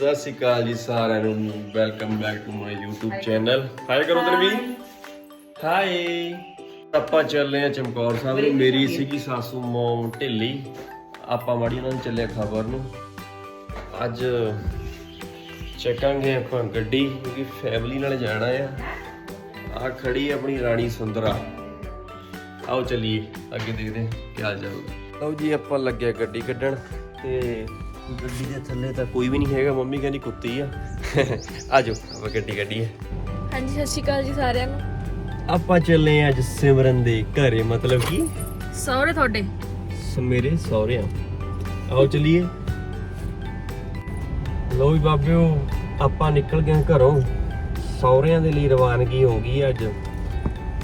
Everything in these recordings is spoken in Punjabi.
ਸਤਿ ਸ਼੍ਰੀ ਅਕਾਲ ਜੀ ਸਾਰਿਆਂ ਨੂੰ। Welcome back to my YouTube channel hi ਕਰੋ ਤਨਵੀਰ। ਹਾਈ ਆਪਾਂ ਚੱਲੇ ਆ ਚਮਕੌਰ ਸਾਹਿਬ ਨੂੰ। ਮੇਰੀ ਸੀਗੀ ਸਾਸੂ ਮੋਮ ਢਿੱਲੀ। ਆਪਾਂ ਮਾੜੀ ਉਹਨਾਂ ਨੂੰ ਚੱਲੇ ਖਬਰ ਨੂੰ। ਅੱਜ ਚੱਕਾਂਗੇ ਆਪਾਂ ਗੱਡੀ ਕਿਉਂਕਿ ਫੈਮਿਲੀ ਨਾਲ ਜਾਣਾ ਆ। ਆ ਖੜੀ ਆਪਣੀ ਰਾਣੀ ਸੁੰਦਰਾ। ਆਓ ਚੱਲੀਏ। ਅੱਗੇ ਦੇਖਦੇ ਹਾਂ ਕਿਆ ਜਾਊਗਾ ਲਓ ਜੀ ਆਪਾਂ ਲੱਗਿਆ ਗੱਡੀ ਕੱਢਣ ਤੇ ਗੱਡੀ ਦੇ ਥੱਲੇ ਤਾਂ ਕੋਈ ਵੀ ਨਹੀਂ ਹੈਗਾ ਮੰਮੀ ਕਹਿੰਦੀ ਕੁੱਤੀ ਆ। ਆਜੋ ਆਪਾਂ ਗੱਡੀ ਕੱਢੀਏ। ਹਾਂਜੀ ਸਤਿ ਸ਼੍ਰੀ ਅਕਾਲ ਜੀ ਸਾਰਿਆਂ ਨੂੰ। ਆਪਾਂ ਚੱਲੇ ਆ ਅੱਜ ਸਿਮਰਨ ਦੇ ਘਰੇ ਮਤਲਬ ਕਿ? ਸਹੁਰੇ ਤੁਹਾਡੇ। ਮੇਰੇ ਸਹੁਰਿਆਂ। ਆਓ ਚੱਲੀਏ। ਲੋ ਵੀ ਬਾਬਿਓ ਆਪਾਂ ਨਿਕਲ ਗਏ ਘਰੋਂ। ਸਹੁਰਿਆਂ ਦੇ ਲਈ ਰਵਾਨਗੀ ਹੋ ਗਈ ਅੱਜ।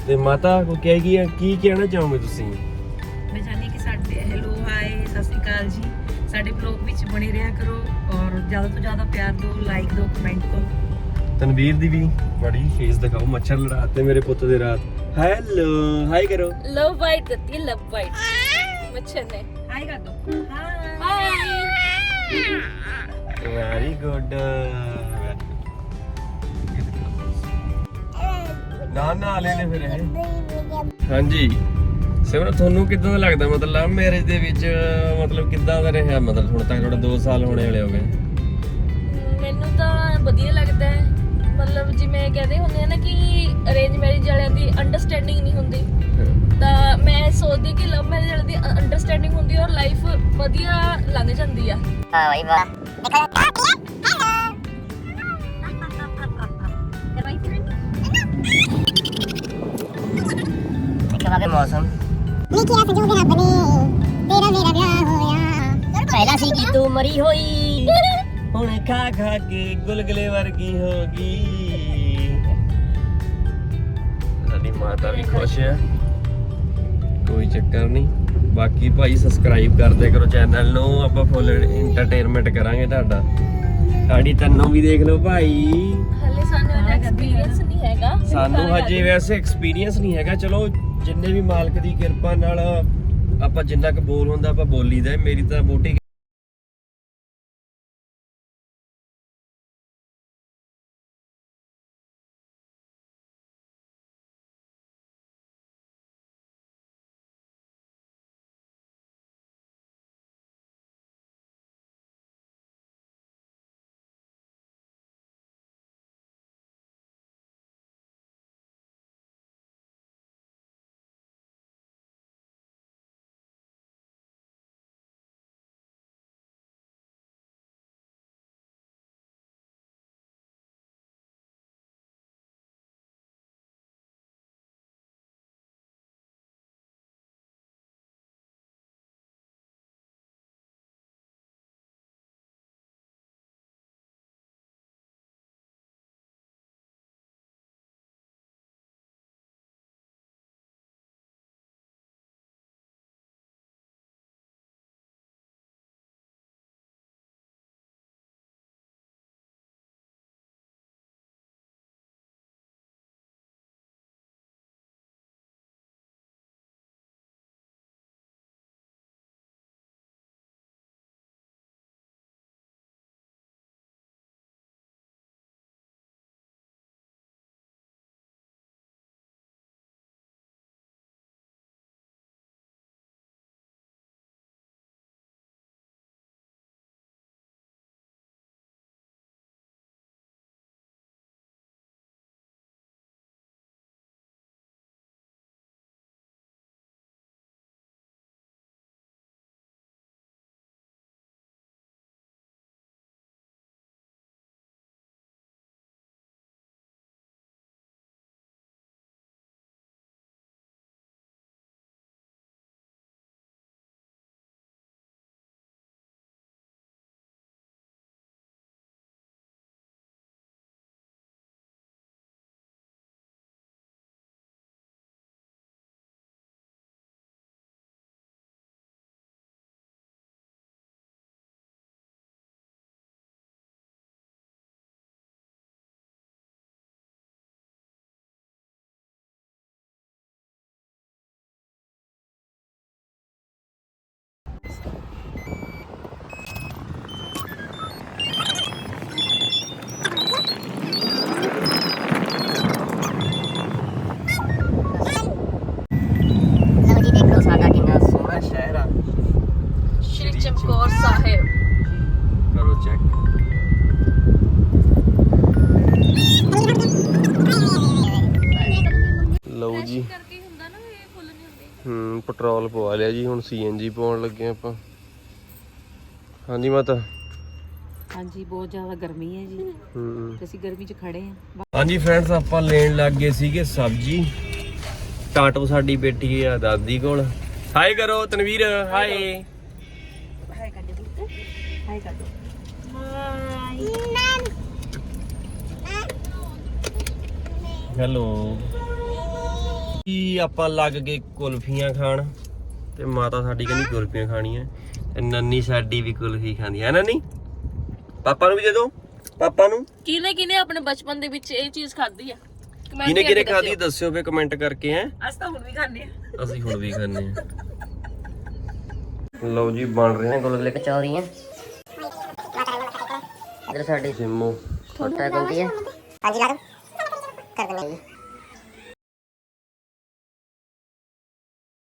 ਤੇ ਮਾਤਾ ਕੋ ਕਹੇਗੀ ਆ ਕੀ ਕਹਿਣਾ ਚਾਹੋਗੇ ਤੁਸੀਂ? ਮੈਂ ਚਾਹੁੰਦੀ ਕਿ ਸਾਡੇ ਹੈਲੋ ਹਾਈ ਸਤਿ ਸ਼੍ਰੀ ਅਕਾਲ ਜੀ। ਸਾਡੇ ਬਲੌਗ ਵਿੱਚ ਬਣੇ ਰਿਹਾ ਕਰੋ ਔਰ ਜ਼ਿਆਦਾ ਤੋਂ ਜ਼ਿਆਦਾ ਪਿਆਰ ਦਿਓ ਲਾਈਕ ਦਿਓ ਕਮੈਂਟ ਦਿਓ। ਤਨਵੀਰ ਦੀ ਵੀ ਬੜੀ ਫੇਸ ਦਿਖਾਓ ਮੱਛਰ ਲੜਾਤੇ ਮੇਰੇ ਪੁੱਤ ਦੇ ਰਾਤ। ਹੈਲੋ ਹਾਈ ਕਰੋ। ਲਵ ਬਾਈਟ ਦਿੱਤੀ ਲਵ ਬਾਈਟ ਮੱਛਰ ਨੇ। ਹਾਈ ਕਰ ਦਿਓ ਹਾਈ ਹਾਈ ਵੈਰੀ ਗੁੱਡ ਨਾ ਨਾ ਲੈ ਲੈ ਫਿਰ ਇਹ। ਹਾਂਜੀ। ਸਿਮਰਨ ਤੁਹਾਨੂੰ ਕਿਦਾਂ ਦਾ ਲੱਗਦਾ? ਮਤਲਬ ਲਵ ਮੈਰਿਜ ਦੇ ਵਿੱਚ ਮਤਲਬ ਕਿਦਾਂ ਦਾ ਰਿਹਾ? ਮਤਲਬ ਹੁਣ ਤੱਕ ਤੁਹਾਡਾ 2 ਸਾਲ ਹੋਣੇ ਵਾਲੇ ਹੋ ਗਏ। ਮੈਨੂੰ ਤਾਂ ਵਧੀਆ ਲੱਗਦਾ ਹੈ। ਮਤਲਬ ਜਿਵੇਂ ਕਹਿੰਦੇ ਹੁੰਦੇ ਆ ਨਾ ਕਿ ਅਰੇਂਜ ਮੈਰਿਜ ਵਾਲਿਆਂ ਦੀ ਅੰਡਰਸਟੈਂਡਿੰਗ ਨਹੀਂ ਹੁੰਦੀ। ਤਾਂ ਮੈਂ ਸੋਚਦੀ ਕਿ ਲਵ ਮੈਰਿਜ ਵਾਲਿਆਂ ਦੀ ਅੰਡਰਸਟੈਂਡਿੰਗ ਹੁੰਦੀ ਹੈ ਔਰ ਲਾਈਫ ਵਧੀਆ ਲੰਘ ਜਾਂਦੀ ਆ। ਮੌਸਮ। ਸੀ ਕਿ ਤੂੰ ਮਰੀ ਹੋਈ? ਹੁਣ ਖਾ ਖਾ ਕੇ ਗੁਲਗਲੇ ਵਰਗੀ ਹੋ ਗਈ। ਸਾਡੀ ਮਾਤਾ ਵੀ ਖੁਸ਼ ਹੈ ਕੋਈ ਚੱਕਰ ਨਹੀਂ। ਬਾਕੀ ਭਾਈ ਸਬਸਕ੍ਰਾਈਬ ਕਰਦੇ ਕਰੋ ਚੈਨਲ ਨੂੰ। ਆਪਾਂ ਫੁੱਲ ਐਂਟਰਟੇਨਮੈਂਟ ਕਰਾਂਗੇ ਤੁਹਾਡਾ। ਸਾਡੀ ਤੈਨੂੰ ਵੀ ਦੇਖ ਲਓ ਭਾਈ। ਹਲੇ ਸਾਨੂੰ ਇਹਦਾ ਐਕਸਪੀਰੀਅੰਸ ਨਹੀਂ ਹੈਗਾ। ਸਾਨੂੰ ਹਜੇ ਵੈਸੇ ਐਕਸਪੀਰੀਅੰਸ ਨਹੀਂ ਹੈਗਾ। ਚਲੋ ਜਿੰਨੇ ਵੀ ਮਾਲਕ ਦੀ ਕਿਰਪਾ ਨਾਲ ਆਪਾਂ ਜਿੰਨਾ ਕੁ ਬੋਲ ਹੁੰਦਾ ਆਪਾਂ ਬੋਲੀਦਾ। ਮੇਰੀ ਤਾਂ ਬੋਟੀ ਚਮਕੌਰ ਸਾਹਿਬ ਕਰੋ ਚੈੱਕ ਲਓ ਜੀ। ਕਰਕੇ ਹੁੰਦਾ ਨਾ ਇਹ ਫੁੱਲ ਨਹੀਂ ਹੁੰਦੀ। ਹੂੰ ਪੈਟਰੋਲ ਪਵਾ ਲਿਆ ਜੀ ਹੁਣ ਸੀਐਨਜੀ ਪਾਉਣ ਲੱਗੇ ਆਪਾਂ। ਹਾਂਜੀ ਮਾਤਾ। ਹਾਂਜੀ ਬਹੁਤ ਜ਼ਿਆਦਾ ਗਰਮੀ ਹੈ ਜੀ। ਹੂੰ। ਤੇ ਅਸੀਂ ਗਰਮੀ 'ਚ ਖੜੇ ਹਾਂ। ਹਾਂਜੀ ਫਰੈਂਡਸ ਆਪਾਂ ਲੈਣ ਲੱਗ ਗਏ ਸੀਗੇ ਸਬਜੀ। ਟਾਟੋ ਸਾਡੀ ਬੇਟੀ ਆ ਦਾਦੀ ਕੋਲ। ਹਾਈ ਕਰੋ ਤਨਵੀਰ। ਹਾਈ ਹਾਈ ਕਰ ਦੇ ਹੈਲੋ। ਕੀ ਆਪਾਂ ਲੱਗ ਗਏ ਕੁਲਫੀਆਂ ਖਾਣ? ਤੇ ਮਾਤਾ ਸਾਡੀ ਕਹਿੰਦੀ ਕੁਲਫੀਆਂ ਖਾਣੀਆਂ। ਤੇ ਨੰਨੀ ਸਾਡੀ ਵੀ ਕੁਲਫੀ ਖਾਂਦੀ ਹੈ। ਨੰਨੀ? ਪਾਪਾ ਨੂੰ ਵੀ ਦੇ ਦੋ। ਪਾਪਾ ਨੂੰ। ਕਿਨੇ ਕਿਨੇ ਆਪਣੇ ਬਚਪਨ ਦੇ ਵਿੱਚ ਇਹ ਚੀਜ਼ ਖਾਧੀ ਆ? Comment ਕਿਨੇ ਕਿਨੇ ਕਰਕੇ ਖਾਦੀ ਦੱਸਿਓ। ਫੇ ਕਮੈਂਟ ਕਰਕੇ ਹੈ। ਅੱਜ ਤਾਂ ਹੁਣ ਵੀ ਖਾਣੇ ਆ ਅਸੀਂ ਹੁਣ ਵੀ ਖਾਣੇ ਆ ਲਓ ਜੀ ਬਣ ਰਹੇ ਨੇ ਗੁਲਗੁਲੇ ਕਚੌਰੀਆਂ ਇਧਰ ਸਾਡੀ ਸਿੰਮੋ। ਛੋਟਾ ਗੁੰਦੀ ਹੈ ਹਾਂਜੀ ਲਾ ਦੋ ਕਰ ਦਿੰਦੇ